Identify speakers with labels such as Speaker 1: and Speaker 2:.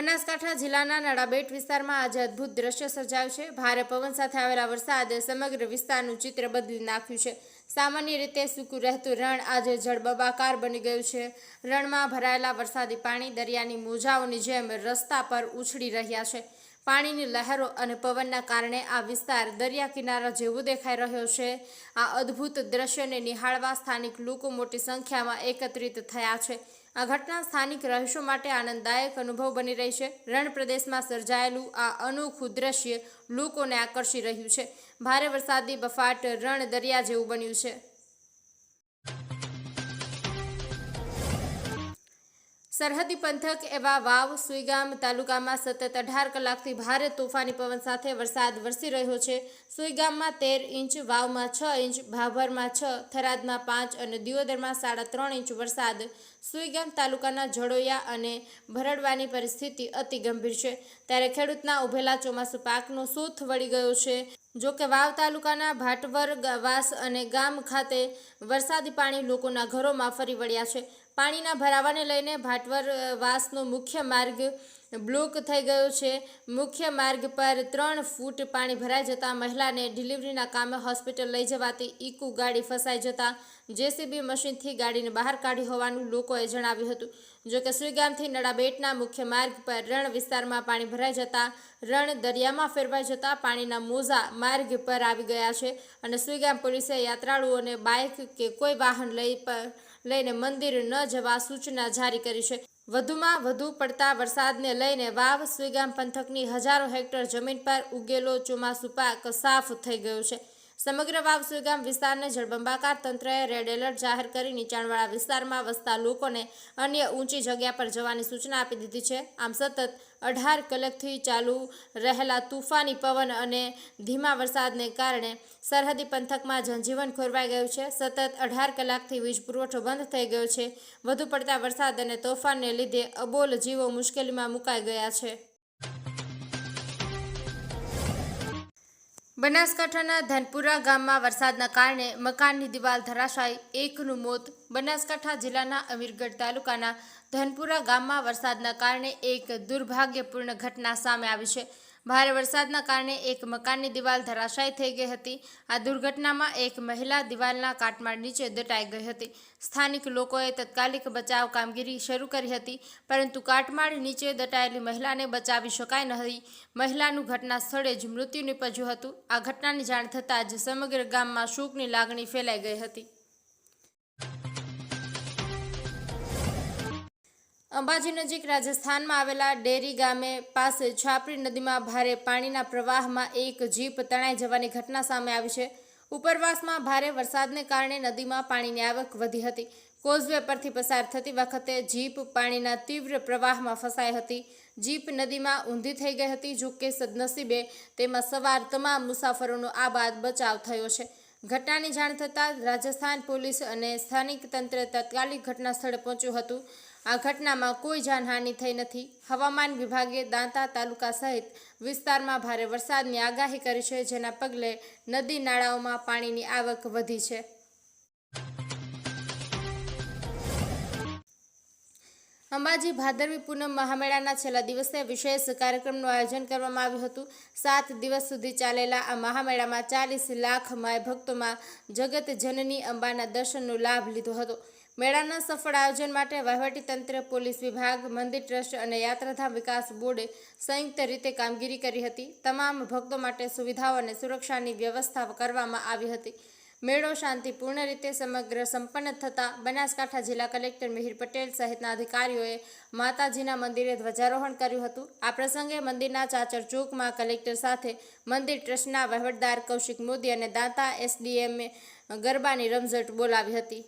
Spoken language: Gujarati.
Speaker 1: બનાસકાંઠા જિલ્લાના નડાબેટ વિસ્તારમાં આજે અદ્ભુત દ્રશ્ય સર્જાયું છે. ભારે પવન સાથે આવેલા વરસાદે સમગ્ર વિસ્તારનું ચિત્ર બદલી નાખ્યું છે. સામાન્ય રીતે સૂકું રહેતું રણ આજે જળબબાકાર બની ગયું છે. રણમાં ભરાયેલા વરસાદી પાણી દરિયાની મોજાઓની જેમ રસ્તા પર ઉછળી રહ્યા છે. પાણીની લહેરો અને પવનના કારણે આ વિસ્તાર દરિયા કિનારા જેવો દેખાઈ રહ્યો છે. આ અદ્ભુત દ્રશ્યને નિહાળવા સ્થાનિક લોકો મોટી સંખ્યામાં એકત્રિત થયા છે. આ ઘટના સ્થાનિક રહીશો માટે આનંદદાયક અનુભવ બની રહી છે. રણ પ્રદેશમાં સર્જાયેલું આ અનોખું દ્રશ્ય લોકોને આકર્ષી રહ્યું છે. ભારે વરસાદી બફાટ રણ દરિયા જેવું બન્યું છે. સરહદી પંથક એવા વાવ, સુઈગામ તાલુકામાં સતત અઢાર કલાકથી ભારે તોફાની પવન સાથે વરસાદ વરસી રહ્યો છે. સુઈગામમાં તેર ઇંચ, વાવમાં છ ઇંચ, ભાભરમાં છ, થરાદમાં પાંચ અને દિયોદરમાં સાડા ત્રણ ઇંચ વરસાદ. સુઈગામ તાલુકાના જડોયા અને ભરડવાની પરિસ્થિતિ અતિ ગંભીર છે. ત્યારે ખેડૂતના ઉભેલા ચોમાસુ પાકનો સૂથ વળી ગયો છે. જો કે વાવ તાલુકાના ભાટવર વાસ અને ગામ ખાતે વરસાદી પાણી લોકોના ઘરોમાં ફરી વળ્યા છે. પાણીના ભરાવાને લઈને ભાટવર વાસનો મુખ્ય માર્ગ બ્લોક થઈ ગયો છે. મુખ્ય માર્ગ પર ત્રણ ફૂટ પાણી ભરાઈ જતાં મહિલાને ડિલિવરીના કામે હોસ્પિટલ લઈ જવાતી ઈકુ ગાડી ફસાઈ જતાં જેસીબી મશીનથી ગાડીને બહાર કાઢી હોવાનું લોકોએ જણાવ્યું હતું. જોકે સુઈગામથી નડાબેટના મુખ્ય માર્ગ પર રણ વિસ્તારમાં પાણી ભરાઈ જતાં રણ દરિયામાં ફેરવાઈ જતાં પાણીના મોજા માર્ગ પર આવી ગયા છે અને સુઈગામ પોલીસે યાત્રાળુઓને બાઇક કે કોઈ વાહન લઈ પ- લઈને મંદિર ન જવા સૂચના જારી કરી છે. વધુમાં વધુ પડતા વરસાદને લઈને વાવ સુઈગામ પંથકની હજારો હેક્ટર જમીન પર ઉગેલો ચોમાસુ પાક સાફ થઈ ગયો છે. સમગ્ર વાવસુઈ ગામ વિસ્તારને જળબંબાકાર તંત્રએ રેડ એલર્ટ જાહેર કરી નીચાણવાળા વિસ્તારમાં વસતા લોકોને અન્ય ઊંચી જગ્યા પર જવાની સૂચના આપી દીધી છે. આમ સતત અઢાર કલાકથી ચાલુ રહેલા તુફાની પવન અને ધીમા વરસાદને કારણે સરહદી પંથકમાં જનજીવન ખોરવાઈ ગયું છે. સતત અઢાર કલાકથી વીજ પુરવઠો બંધ થઈ ગયો છે. વધુ પડતા વરસાદ અને તોફાનને લીધે અબોલ જીવો મુશ્કેલીમાં મુકાઈ ગયા છે. બનાસકાંઠાના ધનપુરા ગામમાં વરસાદના કારણે મકાનની દિવાલ ધરાશાયી. એકનું મોત બનાસકાંઠા જિલ્લાના અમીરગઢ તાલુકાના ધનપુરા ગામમાં વરસાદના કારણે એક દુર્ભાગ્યપૂર્ણ ઘટના સામે આવી છે. ભારે વરસાદના કારણે એક મકાનની દિવાલ ધરાશાયી થઈ ગઈ હતી. આ દુર્ઘટનામાં એક મહિલા દિવાલના કાટમાળ નીચે દટાઈ ગઈ હતી. સ્થાનિક લોકોએ તાત્કાલિક બચાવ કામગીરી શરૂ કરી હતી, પરંતુ કાટમાળ નીચે દટાયેલી મહિલાને બચાવી શકાય નહીં. મહિલાનું ઘટના સ્થળે જ મૃત્યુ નીપજ્યું હતું. આ ઘટનાની જાણ થતાં જ સમગ્ર ગામમાં શોકની લાગણી ફેલાઈ ગઈ હતી. અંબાજી નજીક રાજસ્થાનમાં આવેલા ડેરી ગામે પાસે છાપરી નદીમાં ભારે પાણીના પ્રવાહમાં એક જીપ તણાઈ જવાની ઘટના સામે આવી છે. ઉપરવાસમાં ભારે વરસાદને કારણે નદીમાં પાણીની આવક વધી હતી. કોઝવે પરથી પસાર થતી વખતે જીપ પાણીના તીવ્ર પ્રવાહમાં ફસાઈ હતી. જીપ નદીમાં ઊંધી થઈ ગઈ હતી, જો કે સદનસીબે તેમાં સવાર તમામ મુસાફરોનો આ બાદ બચાવ થયો છે. ઘટનાની જાણ થતાં રાજસ્થાન પોલીસ અને સ્થાનિક તંત્ર તાત્કાલિક ઘટના સ્થળે પહોંચ્યું હતું. આ ઘટનામાં કોઈ જાનહાનિ થઈ નથી. હવામાન વિભાગે દાંતા તાલુકા સહિત વિસ્તારમાં ભારે વરસાદની આગાહી કરી છે, જેના પગલે નદી નાળાઓમાં પાણીની આવક વધી છે. અંબાજી ભાદરવી પૂનમ મહામેળાના છેલ્લા દિવસે વિશેષ કાર્યક્રમનું આયોજન કરવામાં આવ્યું હતું. સાત દિવસ સુધી ચાલેલા આ મહામેળામાં ચાલીસ લાખ માય ભક્તોમાં જગત જનની અંબાના દર્શનનો લાભ લીધો હતો. મેળાના સફળ આયોજન માટે વહીવટીતંત્ર પોલીસ વિભાગ, મંદિર ટ્રસ્ટ અને યાત્રાધામ વિકાસ બોર્ડે સંયુક્ત રીતે કામગીરી કરી હતી. તમામ ભક્તો માટે સુવિધાઓ અને સુરક્ષાની વ્યવસ્થા કરવામાં આવી હતી. મેળો શાંતિપૂર્ણ રીતે સમગ્ર સંપન્ન થતાં બનાસકાંઠા જિલ્લા કલેક્ટર મિહિર પટેલ સહિતના અધિકારીઓએ માતાજીના મંદિરે ધ્વજારોહણ કર્યું હતું. આ પ્રસંગે મંદિરના ચાચર ચોકમાં કલેક્ટર સાથે મંદિર ટ્રસ્ટના વહીવટદાર કૌશિક મોદી અને દાંતા એસડીએમએ ગરબાની રમઝટ બોલાવી હતી.